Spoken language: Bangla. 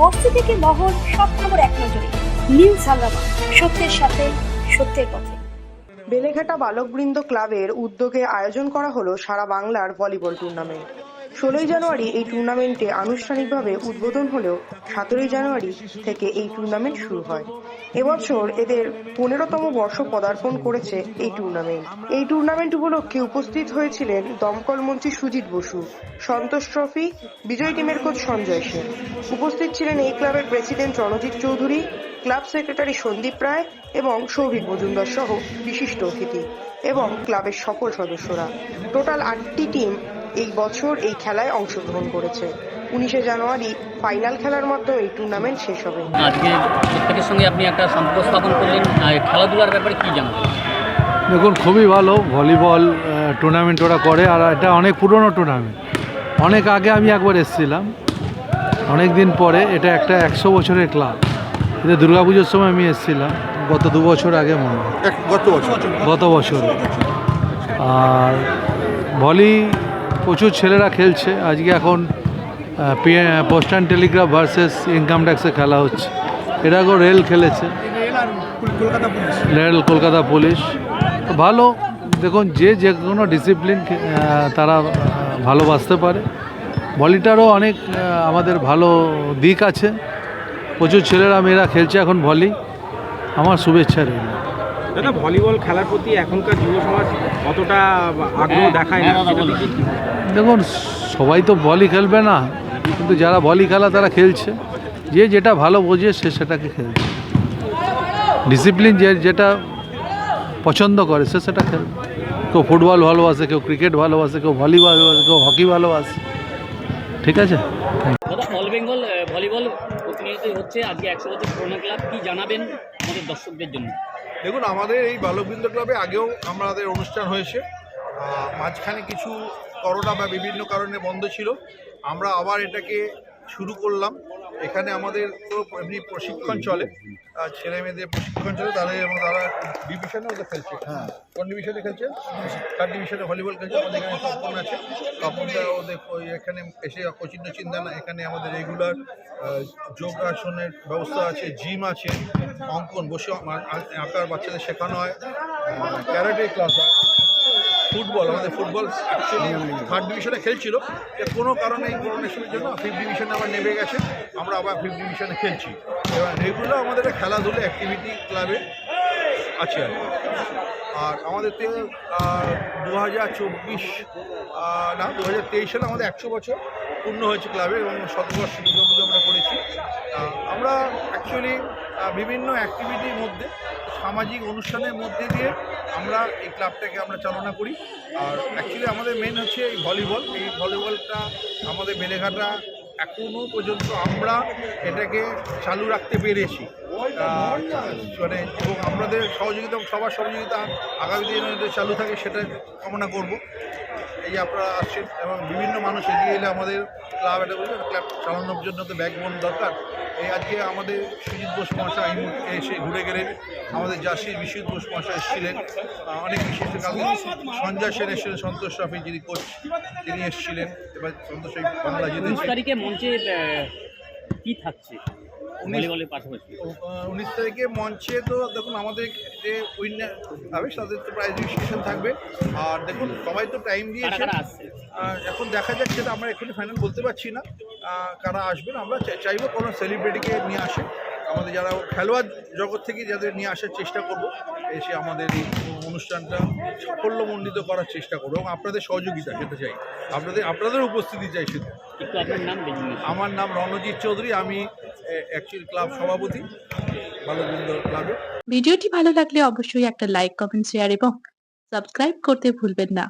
বস্তি থেকে মহল সব খবর এক নজরে। নিউজ হাঙ্গামা সত্যের সাথে সত্যের পথে। বেলেঘাটা বালকবৃন্দ ক্লাবের উদ্যোগে আয়োজন করা হলো সারা বাংলার ভলিবল টুর্নামেন্ট। ষোলোই জানুয়ারি এই টুর্নামেন্টে আনুষ্ঠানিকভাবে উদ্বোধন হলেও সতেরোই জানুয়ারি থেকে এই টুর্নামেন্ট শুরু হয়। এবছর এদের পনেরোতম বর্ষ পদার্পণ করেছে এই টুর্নামেন্ট এই টুর্নামেন্ট উপলক্ষে উপস্থিত হয়েছিলেন দমকল মন্ত্রী সুজিত বসু, সন্তোষ ট্রফি, বিজয় টিমের কোচ সঞ্জয় সেন। উপস্থিত ছিলেন এই ক্লাবের president Ranjit Chowdhury, club secretary Sandeep Roy এবং সৌভিক মজুমদার সহ বিশিষ্ট অতিথি এবং ক্লাবের সকল সদস্যরা। টোটাল আটটি টিম এই বছর এই খেলায় অংশগ্রহণ করেছে। উনিশে জানুয়ারি ফাইনাল খেলার মাধ্যমে এই টুর্নামেন্ট শেষ হবে। আজকে প্রত্যেকের সঙ্গে আপনি একটা সম্পর্ক স্থাপন করলেন। খেলাধুলার ব্যাপারে কি জানাবেন? দেখুন খুবই ভালো ভলিবল টুর্নামেন্ট ওরা করে আর এটা অনেক পুরনো টুর্নামেন্ট অনেক আগে আমি একবার এসেছিলাম। অনেক দিন পরে এটা একটা একশো বছরের ক্লাব এটা দুর্গাপুজোর সময় আমি এসেছিলাম। গত দু বছর আগে মনে হয়। এক- গত বছর। গত বছর। আর ভলি প্রচুর ছেলেরা খেলছে। আজকে এখন post and telegraph versus income ট্যাক্সে খেলা হচ্ছে। এর আগেও রেল খেলেছে। Rail, Kolkata police. ভালো। দেখুন, যে যে কোনো ডিসিপ্লিন তারা ভালোবাসতে পারে। ভলিটারও অনেক আমাদের ভালো দিক আছে। প্রচুর ছেলেরা, মেয়েরা খেলছে এখন ভলি। আমার শুভেচ্ছা রইল। দাদা ভলিবল খেলার প্রতি এখনকার যুব সমাজ অতটা আগ্রহ দেখায় না। কি দেখুন সবাই তো বলই খেলবে না কিন্তু যারা বলই খেলা তারা খেলছে। যে যেটা ভালো বোঝে সে সেটাকে খেলছে। ডিসিপ্লিন যে যেটা পছন্দ করে সে সেটা খেলবে। কেউ ফুটবল ভালোবাসে কেউ ক্রিকেট ভালোবাসে কেউ ভলি ভালোবাসে কেউ হকি ভালোবাসে। ঠিক আছে? অল বেঙ্গল ভলিবল প্রতিনিয়ত হচ্ছে আজকে একশো বছর পুরোনো ক্লাব। কি জানাবেন আমাদের দর্শকদের জন্য? দেখুন, আমাদের এই বালকবৃন্দ ক্লাবে আগেও আমাদের অনুষ্ঠান হয়েছে। মাঝখানে কিছু করোনা বা বিভিন্ন কারণে বন্ধ ছিল। আমরা আবার এটাকে শুরু করলাম। এখানে আমাদের তো এমনি প্রশিক্ষণ চলে। আর ছেলে মেয়েদের প্রশিক্ষণ চলে, তাদের এবং তারা ডিভিশনে ওদের খেলছে। কোন ডিভিশনে খেলছে? থার্ড ডিভিশনে ভলিবল খেলছে, আমাদের এখানে তপন আছে? তপনটা ওদের এখানে এসে কোচিং টোচিং দেন না। এখানে আমাদের রেগুলার যোগাসনের ব্যবস্থা আছে জিম আছে, অঙ্কন, বসে আঁকার বাচ্চাদের শেখানো হয় ক্যারাটে ক্লাস হয়। ফুটবল, আমাদের ফুটবল অ্যাকচুয়ালি থার্ড ডিভিশনে খেলছিল। কোনো কারণে এই করোনেশনের জন্য ফিফথ ডিভিশনে আবার নেমে গেছে, আমরা আবার ফিফথ ডিভিশনে খেলছি। এবার রেগুলার আমাদের খেলাধুলো অ্যাক্টিভিটি ক্লাবে আছে। আর আমাদের তো দু হাজার চব্বিশ না দু হাজার তেইশ সালে আমাদের একশো বছর পূর্ণ হয়েছে ক্লাবে এবং শতবর্ষ দুর্গা পুজো আমরা করেছি। আমরা অ্যাকচুয়ালি বিভিন্ন অ্যাক্টিভিটির মধ্যে, সামাজিক অনুষ্ঠানের মধ্যে দিয়ে আমরা এই ক্লাবটাকে আমরা চালনা করি। আর অ্যাকচুয়ালি আমাদের মেন হচ্ছে এই ভলিবল এই ভলিবলটা আমাদের বেলেঘাটা এখনও পর্যন্ত আমরা এটাকে চালু রাখতে পেরেছি। মানে এবং আমাদের সহযোগিতা সবার সহযোগিতা আগামী দিনে চালু থাকে সেটা কামনা করব। এই আপনারা আসছেন এবং বিভিন্ন মানুষ এগিয়ে এলে আমাদের ক্লাব এটা বলবে ক্লাব চালানোর জন্য তো ব্যাকবোন দরকার। এই আজকে আমাদের সুজিত বোস মহাশয় এসে ঘুরে গেলেন। আমাদের জাসির বিশ্বজিৎ বোস মহাশয় এসেছিলেন। অনেক বিশিষ্ট কালকে সঞ্জয় সেন এসেছিলেন, সন্তোষ ট্রফি যিনি কোচ তিনি এসেছিলেন। এবার সন্তোষ বাংলা জিতেছে কি থাকছে? উনিশ তারিখে মঞ্চে তো দেখুন আমাদের যে উইনার হবে তাদের তো প্রাইজ ডিস্ট্রিবিউশন থাকবে। আর দেখুন সবাই তো টাইম দিয়েছে। এখন দেখা যাক সেটা আমরা এখনই ফাইনাল বলতে পারছি না। কারা আসবেন আমরা চাই- চাইব কোনো সেলিব্রিটিকে নিয়ে আসে। আমাদের যারা খেলোয়াড় জগৎ থেকে যাদের নিয়ে আসার চেষ্টা করব এসে আমাদের এই অনুষ্ঠানটা সাফল্যমণ্ডিত করার চেষ্টা করব এবং আপনাদের সহযোগিতা সেটা চাই। আপনাদের আপনাদের উপস্থিতি চাই শুধু। একটু আপনার নাম আমার নাম রণজিৎ চৌধুরী আমি ক্লাব সভাপতি ভিডিওটি ভালো লাগলে অবশ্যই একটা লাইক কমেন্ট শেয়ার এবং সাবস্ক্রাইব করতে ভুলবেন না।